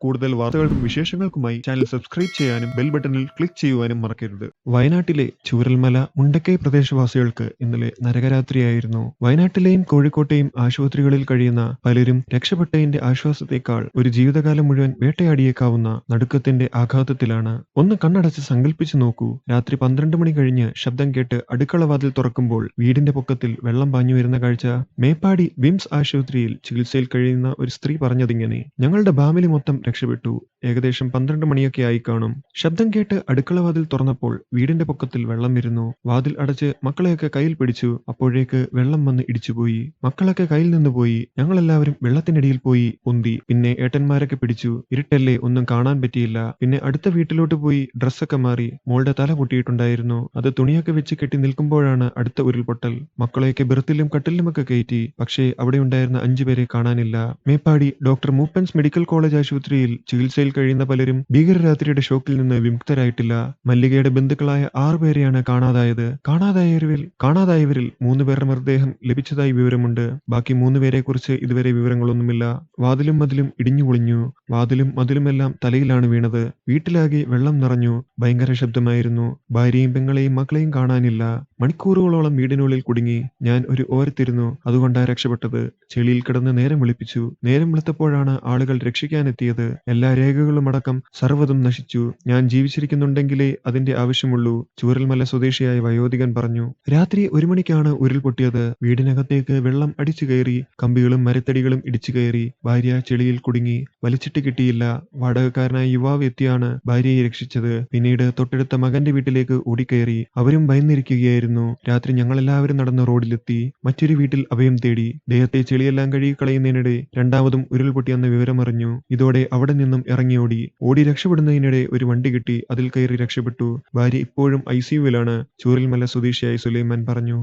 കൂടുതൽ വാർത്തകൾക്കും വിശേഷങ്ങൾക്കുമായി ചാനൽ സബ്സ്ക്രൈബ് ചെയ്യാനും ബെൽ ബട്ടണിൽ ക്ലിക്ക് ചെയ്യുവാനും മറക്കരുത്. വയനാട്ടിലെ ചൂരൽമല മുണ്ടക്കൈ പ്രദേശവാസികൾക്ക് ഇന്നലെ നരകരാത്രിയായിരുന്നു. വയനാട്ടിലെയും കോഴിക്കോട്ടെയും ആശുപത്രികളിൽ കഴിയുന്ന പലരും രക്ഷപ്പെട്ടതിന്റെ ആശ്വാസത്തെക്കാൾ ഒരു ജീവിതകാലം മുഴുവൻ വേട്ടയാടിയേക്കാവുന്ന നടുക്കത്തിന്റെ ആഘാതത്തിലാണ്. ഒന്ന് കണ്ണടച്ച് സങ്കല്പിച്ചു നോക്കൂ. രാത്രി പന്ത്രണ്ട് മണി കഴിഞ്ഞ് ശബ്ദം കേട്ട് അടുക്കള വാതിൽ തുറക്കുമ്പോൾ വീടിന്റെ പൊക്കത്തിൽ വെള്ളം പാഞ്ഞു വരുന്ന കാഴ്ച. മേപ്പാടി വിംസ് ആശുപത്രിയിൽ ചികിത്സയിൽ കഴിയുന്ന ഒരു സ്ത്രീ പറഞ്ഞതിങ്ങനെ ഞങ്ങളുടെ ഫാമിലി മൊത്തം രക്ഷപ്പെട്ടു. ഏകദേശം പന്ത്രണ്ട് മണിയൊക്കെ ആയി കാണും. ശബ്ദം കേട്ട് അടുക്കള വാതിൽ തുറന്നപ്പോൾ വീടിന്റെ പൊക്കത്തിൽ വെള്ളം വരുന്നു വാതിൽ അടച്ച് മക്കളെയൊക്കെ കയ്യിൽ പിടിച്ചു. അപ്പോഴേക്ക് വെള്ളം വന്ന് ഇടിച്ചുപോയി. മക്കളൊക്കെ കയ്യിൽ നിന്ന് പോയി. ഞങ്ങളെല്ലാവരും വെള്ളത്തിനടിയിൽ പോയി പൊന്തി. പിന്നെ ഏട്ടന്മാരൊക്കെ പിടിച്ചു. ഇരുട്ടല്ലേ ഒന്നും കാണാൻ പറ്റിയില്ല. പിന്നെ അടുത്ത വീട്ടിലോട്ട് പോയി ഡ്രസ്സൊക്കെ മാറി. മോളുടെ തല പൊട്ടിയിട്ടുണ്ടായിരുന്നു. അത് തുണിയൊക്കെ വെച്ച് കെട്ടി നിൽക്കുമ്പോഴാണ് അടുത്ത ഉരുൾപൊട്ടൽ. മക്കളെയൊക്കെ ബെർത്തിലും കട്ടിലുമൊക്കെ കയറ്റി. പക്ഷേ അവിടെ ഉണ്ടായിരുന്ന അഞ്ചുപേരെ കാണാനില്ല. Meppadi doctor Moopens medical college ആശുപത്രിയിൽ ചികിത്സയിൽ കഴിയുന്ന പലരും ഭീകരരാത്രിയുടെ ഷോക്കിൽ നിന്ന് വിമുക്തരായിട്ടില്ല. മല്ലികയുടെ ബന്ധുക്കളായ ആറുപേരെയാണ് കാണാതായത്. കാണാതായവരിൽ കാണാതായവരിൽ മൂന്ന് പേരുടെ മൃതദേഹം ലഭിച്ചതായി വിവരമുണ്ട്. ബാക്കി മൂന്ന് പേരെ കുറിച്ച് ഇതുവരെ വിവരങ്ങളൊന്നുമില്ല. വാതിലും മതിലും ഇടിഞ്ഞു പൊളിഞ്ഞു. വാതിലും മതിലുമെല്ലാം തലയിലാണ് വീണത്. വീട്ടിലാകെ വെള്ളം നിറഞ്ഞു. ഭയങ്കര ശബ്ദമായിരുന്നു. ഭാര്യയും പെങ്ങളെയും മക്കളെയും കാണാനില്ല. മണിക്കൂറുകളോളം വീടിനുള്ളിൽ കുടുങ്ങി ഞാൻ ഒരു ഓരത്തിരുന്നു. അതുകൊണ്ടാണ് രക്ഷപ്പെട്ടത്. ചെളിയിൽ കിടന്ന് നേരം വിളിപ്പിച്ചു. നേരം വിളിത്തപ്പോഴാണ് ആളുകൾ രക്ഷിക്കാനെത്തിയത്. എല്ലാ രേഖകളും അടക്കം സർവതും നശിച്ചു. ഞാൻ ജീവിച്ചിരിക്കുന്നുണ്ടെങ്കിലേ അതിന്റെ ആവശ്യമുള്ളൂ. ചൂരൽമല സ്വദേശിയായ വയോധികൻ പറഞ്ഞു രാത്രി ഒരു മണിക്കാണ് ഉരുൾപൊട്ടിയത് വീടിനകത്തേക്ക് വെള്ളം അടിച്ചു കയറി കമ്പികളും മരത്തടികളും ഇടിച്ചു കയറി. ഭാര്യ ചെളിയിൽ കുടുങ്ങി. വലിച്ചിട്ട് കിട്ടിയില്ല. വാടകക്കാരനായ യുവാവ് എത്തിയാണ് ഭാര്യയെ രക്ഷിച്ചത്. പിന്നീട് തൊട്ടടുത്ത മകന്റെ വീട്ടിലേക്ക് ഓടിക്കയറി. അവരും ഭയന്നിരിക്കുകയായിരുന്നു. രാത്രി ഞങ്ങളെല്ലാവരും നടന്ന റോഡിലെത്തി. മറ്റൊരു വീട്ടിൽ അഭയം തേടി ദേഹത്തെ ചെളിയെല്ലാം കഴുകി കളയുന്നതിനിടെ രണ്ടാമതും ഉരുൾപൊട്ടിയെന്ന വിവരമറിഞ്ഞു. ഇതോടെ അവിടെ നിന്നും ഇറങ്ങിയോടി ഓടി. രക്ഷപ്പെടുന്നതിനിടെ ഒരു വണ്ടി കിട്ടി. അതിൽ കയറി രക്ഷപ്പെട്ടു. ഭാര്യ ഇപ്പോഴും ഐ സിയുവിലാണ് ചൂരൽമല സ്വദേശിയായി സുലൈമാൻ പറഞ്ഞു.